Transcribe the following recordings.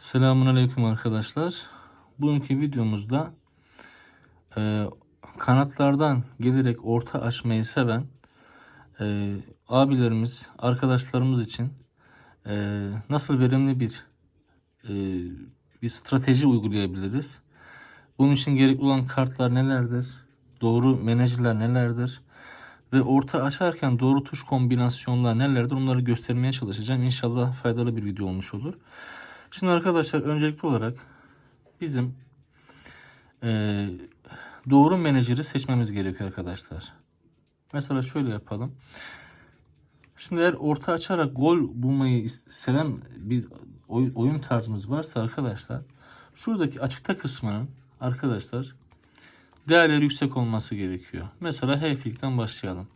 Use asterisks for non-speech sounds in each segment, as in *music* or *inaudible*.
Selamun Aleyküm arkadaşlar. Bugünkü videomuzda e, kanatlardan gelerek orta açmayı seven e, abilerimiz, arkadaşlarımız için e, nasıl verimli bir e, bir strateji uygulayabiliriz? Bunun için gerekli olan kartlar nelerdir? Doğru menajerler nelerdir? Ve orta açarken doğru tuş kombinasyonlar nelerdir? Onları göstermeye çalışacağım. İnşallah faydalı bir video olmuş olur. Şimdi arkadaşlar öncelikli olarak bizim e, doğru menajeri seçmemiz gerekiyor arkadaşlar. Mesela şöyle yapalım. Şimdi eğer orta açarak gol bulmayı seven bir oy- oyun tarzımız varsa arkadaşlar şuradaki açıkta kısmının arkadaşlar değerleri yüksek olması gerekiyor. Mesela Hayflick'ten başlayalım.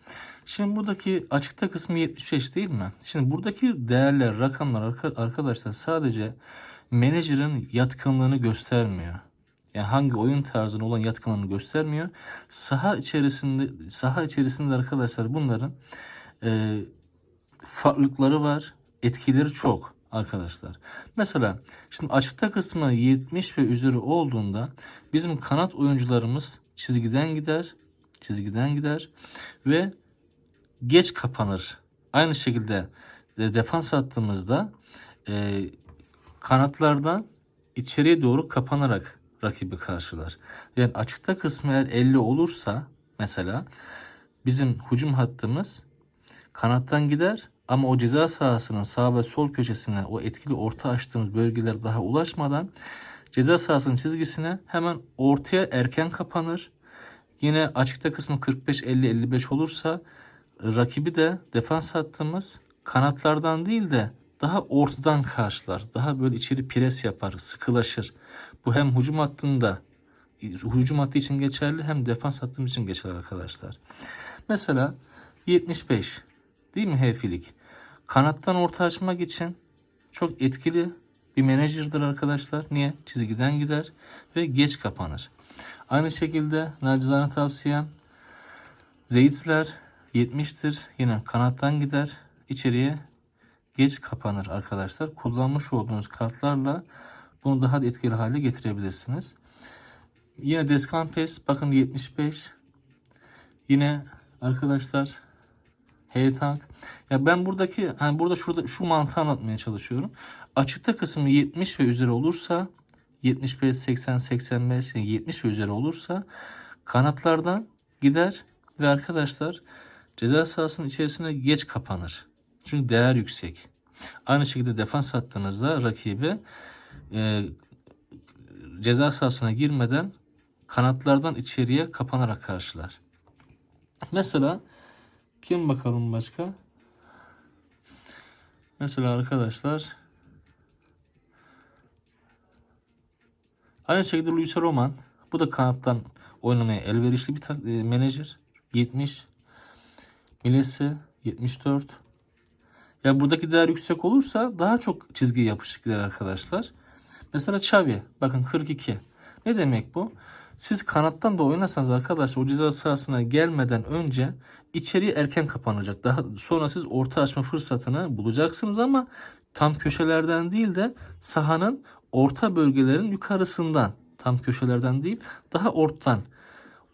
Şimdi buradaki açıkta kısmı 75 değil mi? Şimdi buradaki değerler, rakamlar arka- arkadaşlar sadece menajerin yatkınlığını göstermiyor. Yani hangi oyun tarzına olan yatkınlığını göstermiyor. Saha içerisinde saha içerisinde arkadaşlar bunların e, farklılıkları var, etkileri çok arkadaşlar. Mesela şimdi açıkta kısmı 70 ve üzeri olduğunda bizim kanat oyuncularımız çizgiden gider, çizgiden gider ve geç kapanır. Aynı şekilde de defans hattımızda e, kanatlardan içeriye doğru kapanarak rakibi karşılar. Yani açıkta kısmı eğer 50 olursa mesela bizim hücum hattımız kanattan gider ama o ceza sahasının sağ ve sol köşesine o etkili orta açtığımız bölgeler daha ulaşmadan ceza sahasının çizgisine hemen ortaya erken kapanır. Yine açıkta kısmı 45-50-55 olursa rakibi de defans hattımız kanatlardan değil de daha ortadan karşılar. Daha böyle içeri pres yapar, sıkılaşır. Bu hem hücum hattında hücum hattı için geçerli hem defans hattımız için geçerli arkadaşlar. Mesela 75 değil mi hefilik? Kanattan orta açmak için çok etkili bir menajerdir arkadaşlar. Niye? Çizgiden gider ve geç kapanır. Aynı şekilde nacizane tavsiyem Zeytler 70'tir. Yine kanattan gider. içeriye geç kapanır arkadaşlar. Kullanmış olduğunuz kartlarla bunu daha da etkili hale getirebilirsiniz. Yine Descampes bakın 75. Yine arkadaşlar H-Tank. Ya ben buradaki hani burada şurada şu mantığı anlatmaya çalışıyorum. Açıkta kısmı 70 ve üzeri olursa 75, 80, 85, yani 70 ve üzeri olursa kanatlardan gider ve arkadaşlar ceza sahasının içerisine geç kapanır. Çünkü değer yüksek. Aynı şekilde defans hattınızda rakibi e, ceza sahasına girmeden kanatlardan içeriye kapanarak karşılar. Mesela kim bakalım başka? Mesela arkadaşlar aynı şekilde Luis Roman bu da kanattan oynamaya elverişli bir e, menajer. 70 Milesi 74 ya buradaki değer yüksek olursa daha çok çizgi yapışık gider arkadaşlar. Mesela Xavi bakın 42. Ne demek bu? Siz kanattan da oynasanız arkadaşlar o ceza sahasına gelmeden önce içeriye erken kapanacak. Daha sonra siz orta açma fırsatını bulacaksınız ama tam köşelerden değil de sahanın orta bölgelerin yukarısından tam köşelerden değil daha ortadan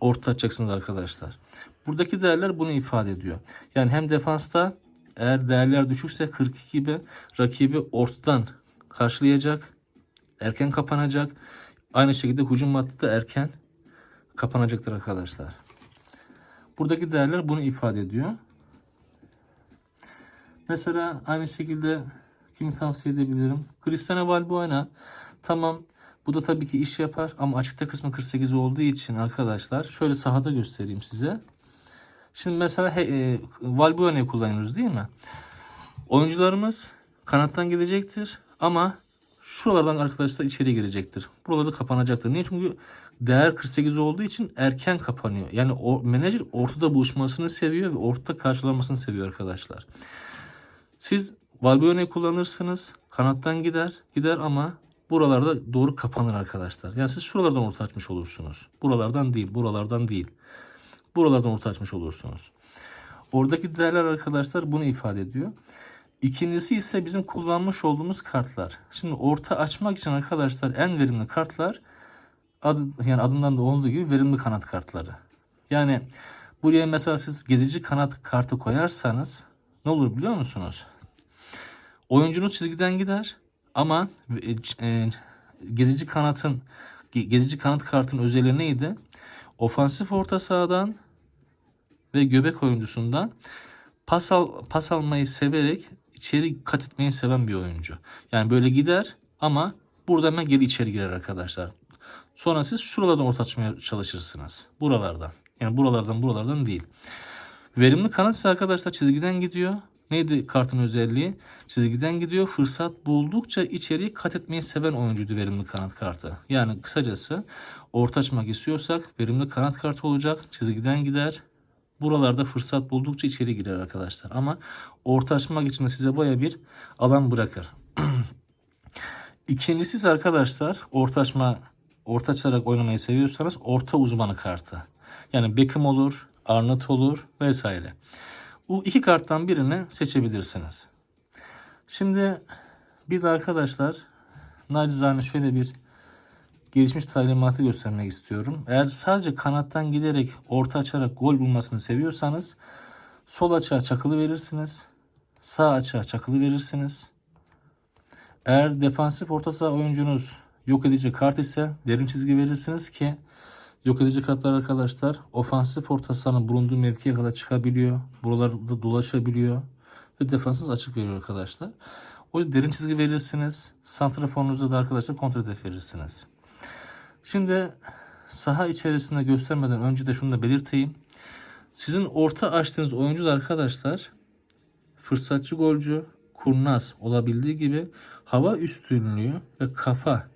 orta açacaksınız arkadaşlar. Buradaki değerler bunu ifade ediyor. Yani hem defansta eğer değerler düşükse 42 gibi rakibi ortadan karşılayacak. Erken kapanacak. Aynı şekilde hücum hattı da erken kapanacaktır arkadaşlar. Buradaki değerler bunu ifade ediyor. Mesela aynı şekilde kimi tavsiye edebilirim? Cristiano Balbuena tamam bu da tabii ki iş yapar ama açıkta kısmı 48 olduğu için arkadaşlar şöyle sahada göstereyim size. Şimdi mesela he, e, Valbuena'yı kullanıyoruz değil mi? Oyuncularımız kanattan gidecektir ama şuralardan arkadaşlar içeri girecektir. Buraları kapanacaktır. Niye? Çünkü değer 48 olduğu için erken kapanıyor. Yani o menajer ortada buluşmasını seviyor ve ortada karşılanmasını seviyor arkadaşlar. Siz Valbuena'yı kullanırsınız. Kanattan gider. Gider ama buralarda doğru kapanır arkadaşlar. Yani siz şuralardan orta açmış olursunuz. Buralardan değil. Buralardan değil. Buralardan orta açmış olursunuz. Oradaki değerler arkadaşlar bunu ifade ediyor. İkincisi ise bizim kullanmış olduğumuz kartlar. Şimdi orta açmak için arkadaşlar en verimli kartlar adı, yani adından da olduğu gibi verimli kanat kartları. Yani buraya mesela siz gezici kanat kartı koyarsanız ne olur biliyor musunuz? Oyuncunuz çizgiden gider ama e, e, gezici kanatın ge- gezici kanat kartın özelliği neydi? Ofansif orta sahadan ve göbek oyuncusundan pas, al, pas almayı severek içeri kat etmeyi seven bir oyuncu. Yani böyle gider ama burada hemen geri içeri girer arkadaşlar. Sonra siz şuralardan orta açmaya çalışırsınız. Buralardan. Yani buralardan buralardan değil. Verimli kanat ise arkadaşlar çizgiden gidiyor. Neydi kartın özelliği? Çizgiden gidiyor. Fırsat buldukça içeriye kat etmeyi seven oyuncuydu verimli kanat kartı. Yani kısacası orta açmak istiyorsak verimli kanat kartı olacak. Çizgiden gider. Buralarda fırsat buldukça içeri girer arkadaşlar. Ama orta açmak için de size baya bir alan bırakır. *clears throat* İkincisi arkadaşlar orta açma orta açarak oynamayı seviyorsanız orta uzmanı kartı. Yani Beckham olur, Arnott olur vesaire. Bu iki karttan birini seçebilirsiniz. Şimdi bir de arkadaşlar nacizane şöyle bir gelişmiş talimatı göstermek istiyorum. Eğer sadece kanattan giderek orta açarak gol bulmasını seviyorsanız sol açığa çakılı verirsiniz. Sağ açığa çakılı verirsiniz. Eğer defansif orta saha oyuncunuz yok edici kart ise derin çizgi verirsiniz ki yok edici kartlar arkadaşlar ofansif orta sahanın bulunduğu mevkiye kadar çıkabiliyor. Buralarda dolaşabiliyor ve defansız açık veriyor arkadaşlar. O yüzden derin çizgi verirsiniz. Santraforunuza da arkadaşlar kontrol hedef verirsiniz. Şimdi saha içerisinde göstermeden önce de şunu da belirteyim. Sizin orta açtığınız oyuncu da arkadaşlar fırsatçı golcü, kurnaz olabildiği gibi hava üstünlüğü ve kafa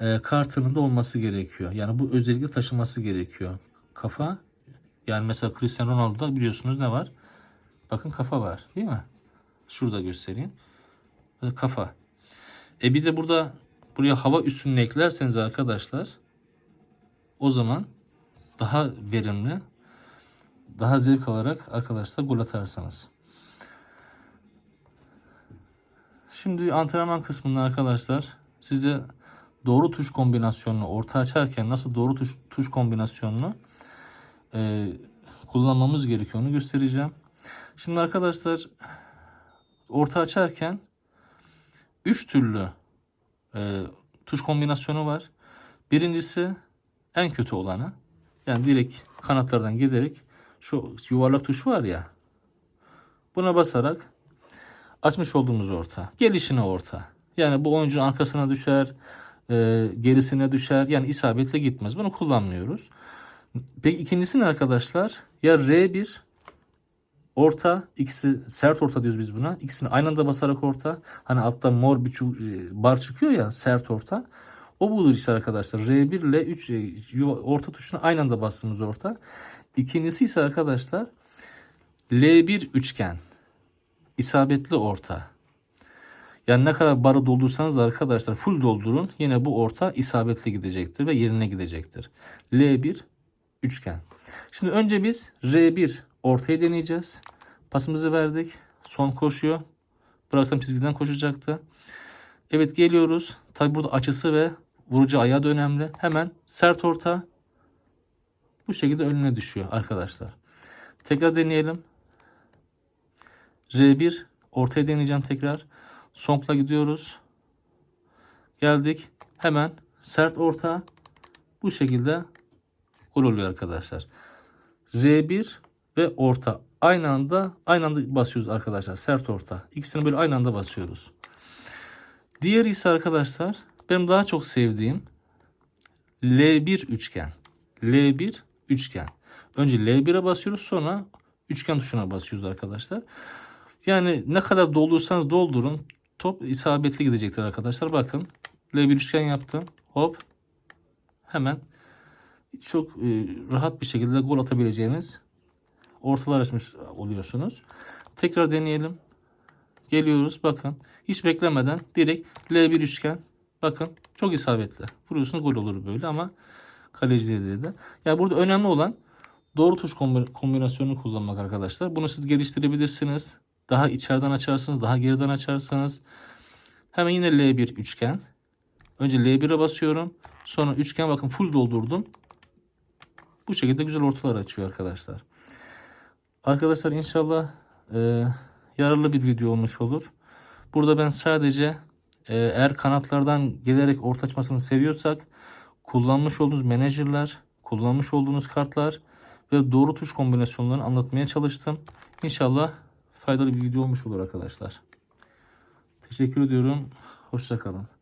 e, kartının da olması gerekiyor. Yani bu özellikle taşıması gerekiyor. Kafa yani mesela Cristiano Ronaldo'da biliyorsunuz ne var? Bakın kafa var değil mi? Şurada göstereyim. Kafa. E bir de burada buraya hava üstünlüğü eklerseniz arkadaşlar o zaman daha verimli daha zevk alarak arkadaşlar gol atarsanız. Şimdi antrenman kısmında arkadaşlar size doğru tuş kombinasyonunu orta açarken nasıl doğru tuş, tuş kombinasyonunu e, kullanmamız gerekiyor göstereceğim. Şimdi arkadaşlar orta açarken 3 türlü e, tuş kombinasyonu var. Birincisi en kötü olanı. Yani direkt kanatlardan giderek şu yuvarlak tuş var ya. Buna basarak açmış olduğumuz orta. Gelişine orta. Yani bu oyuncunun arkasına düşer, e, gerisine düşer. Yani isabetle gitmez. Bunu kullanmıyoruz. Peki ikincisi ne arkadaşlar? Ya R1 orta, ikisi sert orta diyoruz biz buna. İkisini aynı anda basarak orta. Hani altta mor bir e, bar çıkıyor ya sert orta. O budur işte arkadaşlar. R1 ile 3 e, orta tuşuna aynı anda bastığımız orta. İkincisi ise arkadaşlar L1 üçgen. isabetli orta. Yani ne kadar barı doldursanız da arkadaşlar full doldurun. Yine bu orta isabetli gidecektir ve yerine gidecektir. L1 üçgen. Şimdi önce biz R1 ortaya deneyeceğiz. Pasımızı verdik. Son koşuyor. Bıraksam çizgiden koşacaktı. Evet geliyoruz. Tabi burada açısı ve vurucu ayağı da önemli. Hemen sert orta bu şekilde önüne düşüyor arkadaşlar. Tekrar deneyelim. R1 ortaya deneyeceğim tekrar. Song'la gidiyoruz. Geldik. Hemen sert orta bu şekilde gol oluyor arkadaşlar. R1 ve orta aynı anda aynı anda basıyoruz arkadaşlar. Sert orta. İkisini böyle aynı anda basıyoruz. Diğeri ise arkadaşlar benim daha çok sevdiğim L1 üçgen. L1 üçgen. Önce L1'e basıyoruz sonra üçgen tuşuna basıyoruz arkadaşlar. Yani ne kadar doldursanız doldurun top isabetli gidecektir arkadaşlar. Bakın L1 üçgen yaptım. Hop. Hemen çok e, rahat bir şekilde gol atabileceğiniz ortalar açmış oluyorsunuz. Tekrar deneyelim. Geliyoruz bakın. Hiç beklemeden direkt L1 üçgen. Bakın çok isabetli. Vuruyorsunuz gol olur böyle ama kaleci dedi de. Yani burada önemli olan doğru tuş kombi- kombinasyonunu kullanmak arkadaşlar. Bunu siz geliştirebilirsiniz. Daha içeriden açarsınız, daha geriden açarsanız. Hemen yine L1 üçgen. Önce L1'e basıyorum. Sonra üçgen bakın full doldurdum. Bu şekilde güzel ortalar açıyor arkadaşlar. Arkadaşlar inşallah e, yararlı bir video olmuş olur. Burada ben sadece e, eğer kanatlardan gelerek orta açmasını seviyorsak kullanmış olduğunuz menajerler, kullanmış olduğunuz kartlar ve doğru tuş kombinasyonlarını anlatmaya çalıştım. İnşallah faydalı bir video olmuş olur arkadaşlar. Teşekkür ediyorum. Hoşçakalın.